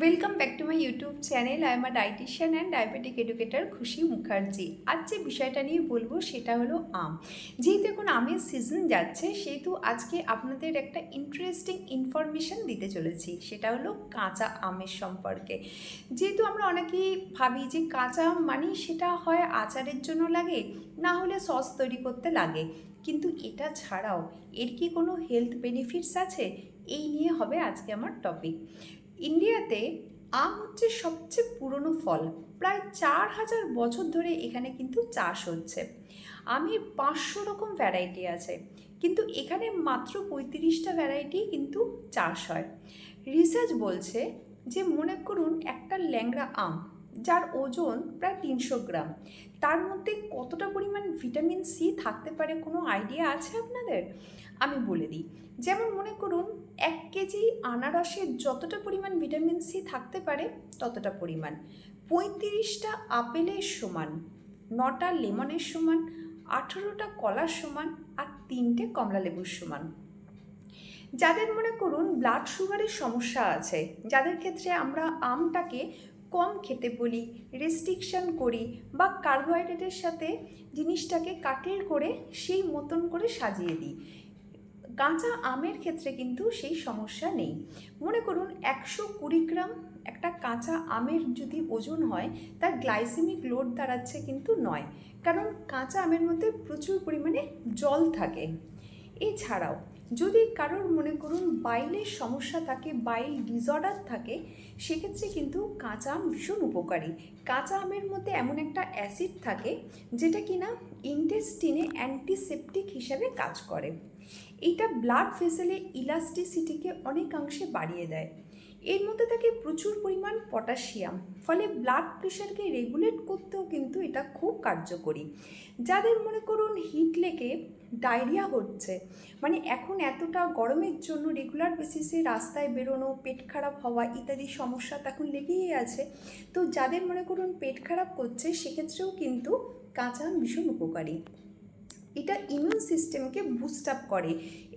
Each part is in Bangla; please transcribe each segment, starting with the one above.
Welcome back to my YouTube channel I am a and diabetic educator Khushi Mukherjee আজ যে বিষয়টা নিয়ে বলব সেটা হলো আম। যেহেতু এখন আমের সিজন যাচ্ছে, সেহেতু আজকে আপনাদের একটা ইন্টারেস্টিং ইনফরমেশন দিতে চলেছি। সেটা হলো কাঁচা আমের সম্পর্কে। যেহেতু আমরা অনেকেই ভাবি যে কাঁচা আম মানে সেটা হয় আচারের জন্য লাগে, না হলে সস তৈরি করতে লাগে। কিন্তু এটা ছাড়াও এর কি কোনো হেলথ বেনিফিটস আছে? এই নিয়ে হবে আজকে আমার টপিক ইন্ডিয়াতে আম হচ্ছে সবচেয়ে পুরনো ফল, প্রায় চার হাজার বছর ধরে এখানে কিন্তু চাষ হচ্ছে। আমি পাঁচশো রকম ভ্যারাইটি আছে, কিন্তু এখানে মাত্র পঁয়ত্রিশটা ভ্যারাইটি কিন্তু চাষ হয়। রিসার্চ বলছে যে মনে করুন একটা ল্যাংড়া আম যার ওজন প্রায় তিনশো গ্রাম। তার মধ্যে কতটা পরিমাণ ভিটামিন সি থাকতে পারে কোনো আইডিয়া আছে আপনাদের? আমি বলে দিই, যেমন মনে করুন, এক কেজি আনারসে যতটা পরিমাণ ভিটামিন সি থাকতে পারে, ততটা পরিমাণ। পঁয়ত্রিশটা আপেলের সমান, নটা লেমনের সমান, আঠেরোটা কলার সমান, আর তিনটে কমলা লেবুর সমান। যাদের মনে করুন ব্লাড সুগারের সমস্যা আছে, যাদের ক্ষেত্রে আমরা আমটাকে কম খেতে বলি রেস্ট্রিকশন করি বা কার্বোহাইড্রেটের সাথে জিনিসটাকে কাটল করে সেই মতন করে সাজিয়ে দিই। কাঁচা আমের ক্ষেত্রে কিন্তু সেই সমস্যা নেই। মনে করুন একশো কুড়ি গ্রাম একটা কাঁচা আমের যদি ওজন হয়, তার গ্লাইসেমিক লোড দাঁড়াচ্ছে কিন্তু নয়। কারণ কাঁচা আমের মধ্যে প্রচুর পরিমাণে জল থাকে। এছাড়াও যদি কারোর মনে করুন বাইলের সমস্যা থাকে, বাইল ডিসঅর্ডার থাকে, সেক্ষেত্রে কিন্তু কাঁচা আম ভীষণ উপকারী। কাঁচা আমের মধ্যে এমন একটা অ্যাসিড থাকে যেটা কিনা ইন্টেস্টিনে অ্যান্টিসেপটিক হিসাবে কাজ করে। এটা ব্লাড ভেসেলে ইলাস্টিসিটিকে অনেকাংশে বাড়িয়ে দেয়। এর মধ্যে থাকে প্রচুর পরিমাণ পটাশিয়াম, ফলে ব্লাড প্রেশারকে রেগুলেট করতেও কিন্তু এটা খুব কার্যকরী। যাদের মনে করুন হিট লেগে ডায়রিয়া হচ্ছে মানে এখন এতটা গরমের জন্য রেগুলার বেসিসে রাস্তায় বেরোনো, পেট খারাপ হওয়া ইত্যাদি সমস্যা তখন লেগেই আছে, তো যাদের মনে করুন পেট খারাপ করছে, সেক্ষেত্রেও কিন্তু কাঁচা ভীষণ উপকারী। এটা ইমিউন সিস্টেমকে বুস্ট আপ করে।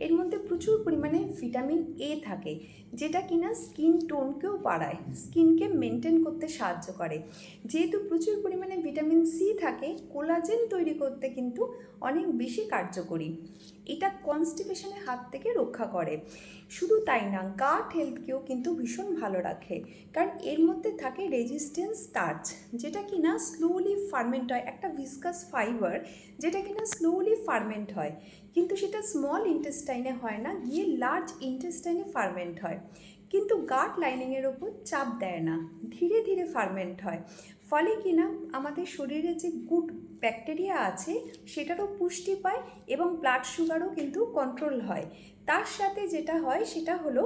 এর মধ্যে প্রচুর পরিমাণে ভিটামিন এ থাকে, যেটা কিনা স্কিন টোনকেও বাড়ায় স্কিনকে মেনটেন করতে সাহায্য করে। যেহেতু প্রচুর পরিমাণে ভিটামিন সি থাকে কোলাজেন তৈরি করতে কিন্তু অনেক বেশি কার্যকরী। এটা কনস্টিপেশনের হাত থেকে রক্ষা করে। শুধু তাই না গাট হেলথকেও কিন্তু ভীষণ ভালো রাখে। কারণ এর মধ্যে থাকে রেজিস্ট্যান্স স্টার্চ যেটা কিনা স্লোলি ফার্মেন্ট হয়, একটা ভিসকাস ফাইবার যেটা কিনা স্লোলি ফার্মেন্ট হয়। কিন্তু সেটা স্মল ইন্টেস্টাইনে হয় না, গিয়ে লার্জ ইন্টেস্টাইনে ফার্মেন্ট হয়। কিন্তু গাট লাইনিংয়ের ওপর চাপ দেয় না, ধীরে ধীরে ফার্মেন্ট হয়। ফলে কিনা আমাদের শরীরে যে গুড ব্যাকটেরিয়া আছে, সেটারও পুষ্টি পায় এবং ব্লাড সুগারও কিন্তু কন্ট্রোল হয়। তার সাথে যেটা হয়, সেটা হলো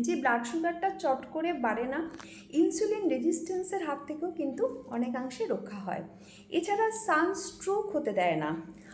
যে ব্লাড সুগারটা চট করে বাড়ে না ইনসুলিন রেজিস্ট্যান্সের হাত থেকেও কিন্তু অনেকাংশে রক্ষা হয়। এছাড়া সান স্ট্রোক হতে দেয় না।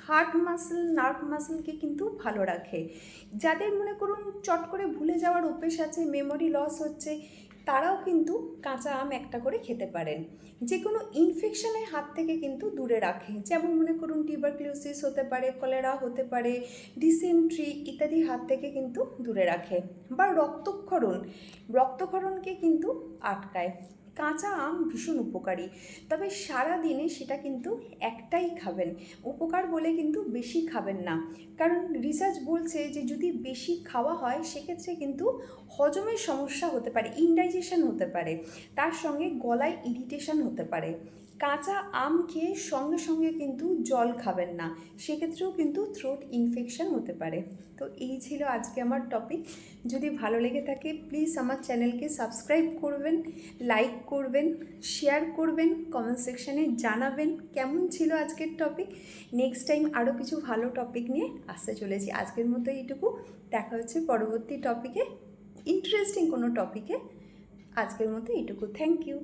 হার্ট মাসেল, নার্ভ মাসেলকে কিন্তু ভালো রাখে। যাদের মনে করুন চট করে ভুলে যাওয়ার অভ্যেস আছে, মেমোরি লস হচ্ছে, তারাও কিন্তু কাঁচা আম একটা করে খেতে পারেন। যে কোনো ইনফেকশনের হাত থেকে কিন্তু দূরে রাখে। যেমন মনে করুন টিউবারক্লিওসিস হতে পারে কলেরা হতে পারে ডিসেন্ট্রি ইত্যাদি হাত থেকে কিন্তু দূরে রাখে। বা রক্তক্ষরণ, রক্তক্ষরণকে কিন্তু আটকায়। কাঁচা আম ভীষণ উপকারী। তবে সারা দিনে সেটা কিন্তু একটাই খাবেন। উপকার বলে কিন্তু বেশি খাবেন না। কারণ রিসার্চ বলছে যে যদি বেশি খাওয়া হয়, সেক্ষেত্রে কিন্তু হজমের সমস্যা হতে পারে ইনডাইজেশন হতে পারে। তার সঙ্গে গলায় ইরিটেশন হতে পারে। কাঁচা আম খেয়ে সঙ্গে সঙ্গে কিন্তু জল খাবেন না। সেক্ষেত্রেও কিন্তু থ্রোট ইনফেকশান হতে পারে। তো এই ছিল আজকে আমার টপিক যদি ভালো লেগে থাকে প্লিজ আমার চ্যানেলকে সাবস্ক্রাইব করবেন লাইক করবেন শেয়ার করবেন কমেন্ট সেকশানে জানাবেন কেমন ছিল আজকের টপিক নেক্সট টাইম আরও কিছু ভালো টপিক নিয়ে আসতে চলেছি। আজকের মতো এইটুকু। দেখা হচ্ছে পরবর্তী টপিকে ইন্টারেস্টিং কোনো টপিকে আজকের মতো এইটুকু। Thank you